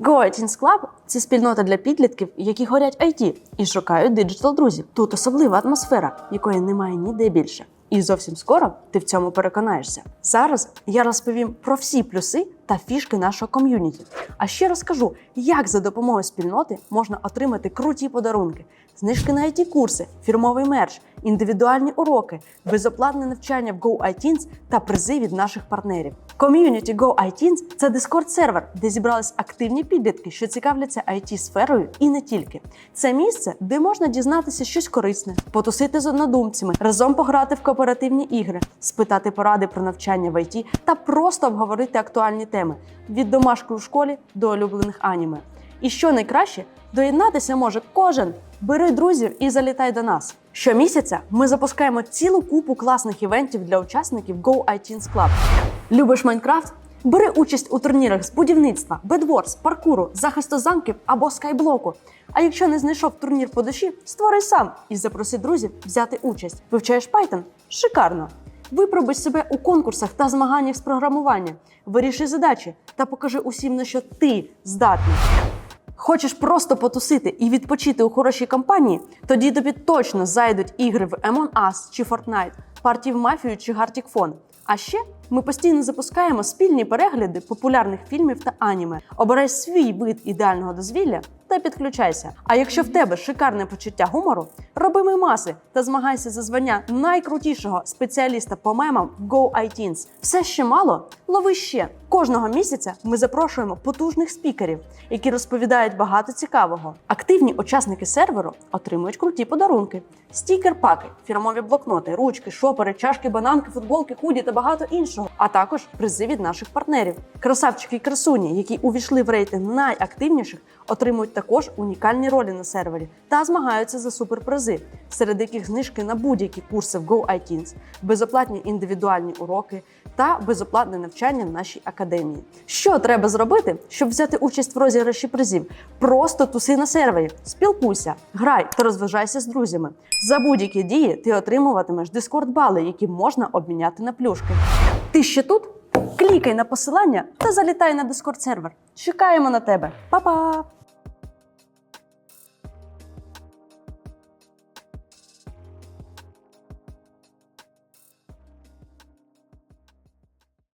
GoITins Club – це спільнота для підлітків, які горять IT і шукають диджитал друзів. Тут особлива атмосфера, якої немає ніде більше. І зовсім скоро ти в цьому переконаєшся. Зараз я розповім про всі плюси та фішки нашого ком'юніті. А ще розкажу, як за допомогою спільноти можна отримати круті подарунки, знижки на it курси, фірмовий мерч, індивідуальні уроки, безоплатне навчання в GoITins та призи від наших партнерів. Ком'юніті GoITins – це дискорд-сервер, де зібрались активні підлітки, що цікавляться it сферою і не тільки. Це місце, де можна дізнатися щось корисне, потусити з однодумцями, разом пограти в кооперативні ігри, спитати поради про навчання в IT та просто обговорити актуальні теми від домашки у школі до улюблених аніме. І що найкраще, доєднатися може кожен. Бери друзів і залітай до нас. Щомісяця ми запускаємо цілу купу класних івентів для учасників GoITins Club. Любиш Майнкрафт? Бери участь у турнірах з будівництва, бедворс, паркуру, захисту замків або скайблоку. А якщо не знайшов турнір по душі, створи сам і запроси друзів взяти участь. Вивчаєш Python? Шикарно! Випробуй себе у конкурсах та змаганнях з програмування, виріши задачі та покажи усім, на що ти здатний. Хочеш просто потусити і відпочити у хорошій компанії? Тоді тобі точно зайдуть ігри в Among Us чи Fortnite, партії в мафію чи Gartic Phone. А ще ми постійно запускаємо спільні перегляди популярних фільмів та аніме. Обирай свій вид ідеального дозвілля та підключайся. А якщо в тебе шикарне почуття гумору, роби мемаси та змагайся за звання найкрутішого спеціаліста по мемам в GoITins. Все ще мало? Лови ще! Кожного місяця ми запрошуємо потужних спікерів, які розповідають багато цікавого. Активні учасники серверу отримують круті подарунки: стікер-паки, фірмові блокноти, ручки, шопери, чашки, бананки, футболки, худі та багато іншого, а також призи від наших партнерів. Красавчики і красуні, які увійшли в рейтинг найактивніших, отримують також унікальні ролі на сервері та змагаються за суперпризи, серед яких знижки на будь-які курси в GoITins, безоплатні індивідуальні уроки та безоплатне навчання в нашій академії. Що треба зробити, щоб взяти участь в розіграші призів? Просто туси на сервері, спілкуйся, грай та розважайся з друзями. За будь-які дії ти отримуватимеш дискорд бали, які можна обміняти на плюшки. Ти ще тут? Клікай на посилання та залітай на дискорд сервер. Чекаємо на тебе. Па-па!